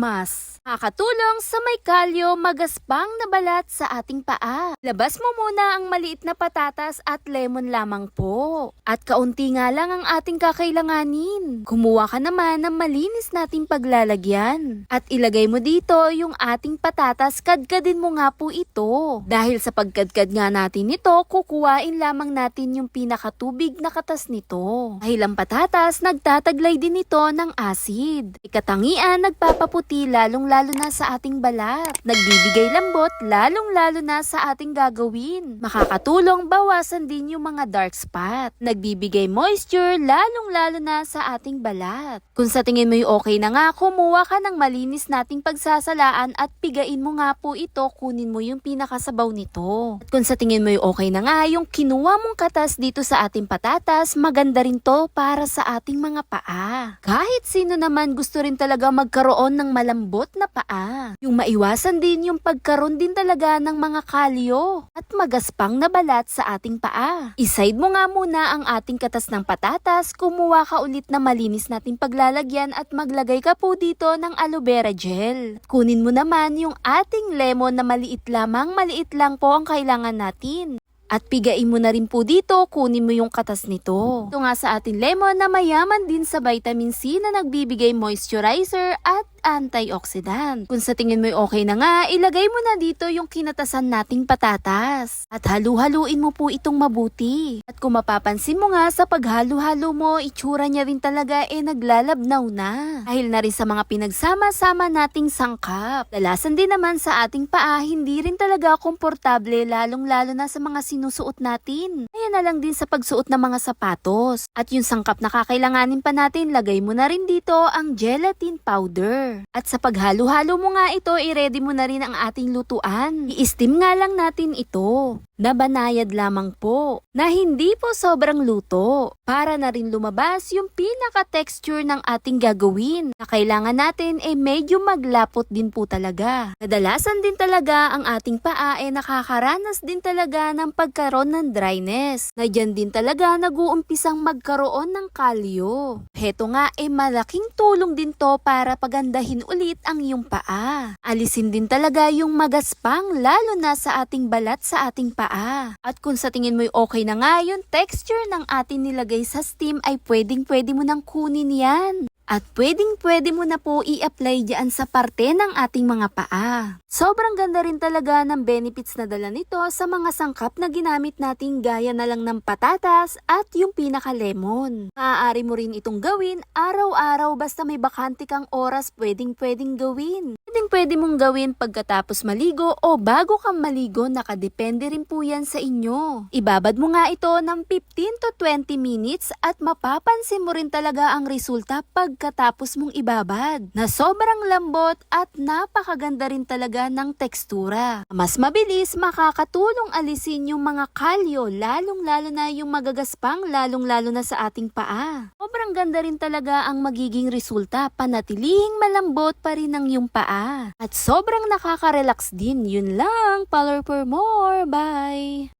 Mask. Makakatulong sa may kalyo magaspang na balat sa ating paa. Labas mo muna ang maliit na patatas at lemon lamang po. At kaunti nga lang ang ating kakailanganin. Kumuha ka naman ng malinis nating paglalagyan. At ilagay mo dito yung ating patatas, kadkadin mo nga po ito. Dahil sa pagkadkad nga natin ito, kukuhain lamang natin yung pinakatubig na katas nito. Dahil ang patatas, nagtataglay din ito ng acid. Ikatangian, nagpapaputi lalong lalo na sa ating balat. Nagbibigay lambot lalong lalo na sa ating gagawin. Makakatulong bawasan din yung mga dark spot. Nagbibigay moisture lalong lalo na sa ating balat. Kung sa tingin mo yung okay na nga, kumuha ka ng malinis nating pagsasalaan at pigain mo nga po ito, kunin mo yung pinakasabaw nito. At kung sa tingin mo yung okay na nga, yung kinuha mong katas dito sa ating patatas, maganda rin to para sa ating mga paa. Kahit sino naman gusto rin talaga magkaroon ng malambot na paa. Yung maiwasan din yung pagkaroon din talaga ng mga kalyo at magaspang na balat sa ating paa. Iside mo nga muna ang ating katas ng patatas, kumuha ka ulit na malinis nating paglalagyan at maglagay ka po dito ng aloe vera gel. Kunin mo naman yung ating lemon na maliit lamang, maliit lang po ang kailangan natin. At pigain mo na rin po dito, kunin mo yung katas nito. Ito nga sa ating lemon na mayaman din sa vitamin C na nagbibigay moisturizer at antioxidant. Kung sa tingin mo okay na nga, ilagay mo na dito yung kinatasan nating patatas. At halu-haluin mo po itong mabuti. At kung mapapansin mo nga sa paghalo-halo mo, itsura niya rin talaga eh naglalabnaw na. Dahil na rin sa mga pinagsama-sama nating sangkap. Dalasan din naman sa ating paa, hindi rin talaga komportable lalong-lalo na sa mga sinusuot natin. Kaya na lang din sa pagsuot ng mga sapatos. At yung sangkap na kakailanganin pa natin, lagay mo na rin dito ang gelatin powder. At sa paghalo-halo mo nga ito, i-ready mo na rin ang ating lutuan. I-steam nga lang natin ito. Nabanayad lamang po na hindi po sobrang luto para na rin lumabas yung pinaka-texture ng ating gagawin na kailangan natin ay medyo maglapot din po talaga. Kadalasan din talaga ang ating paa ay nakakaranas din talaga ng pagkaroon ng dryness na dyan din talaga nag-uumpisang magkaroon ng kalyo. Heto nga ay malaking tulong din to para pagandahin ulit ang iyong paa. Alisin din talaga yung magaspang lalo na sa ating balat sa ating paa. At kung sa tingin mo okay na nga yung texture ng ating nilagay sa steam ay pwedeng pwede mo nang kunin yan. At pwedeng pwede mo na po i-apply dyan sa parte ng ating mga paa. Sobrang ganda rin talaga ng benefits na dala nito sa mga sangkap na ginamit nating gaya na lang ng patatas at yung pinaka-lemon. Maaari mo rin itong gawin araw-araw basta may bakante kang oras pwedeng pwedeng gawin. Pwedeng pwede mong gawin pagkatapos maligo o bago kang maligo nakadepende rin po yan sa inyo. Ibabad mo nga ito ng 15 to 20 minutes at mapapansin mo rin talaga ang resulta pagkatapos mong ibabad na sobrang lambot at napakaganda rin talaga ng tekstura. Mas mabilis makakatulong alisin yung mga kalyo lalong lalo na yung magagaspang lalong lalo na sa ating paa. Sobrang ganda rin talaga ang magiging resulta panatilihing malambot pa rin ang yung paa. At sobrang nakaka-relax din. Yun lang. Color for more. Bye!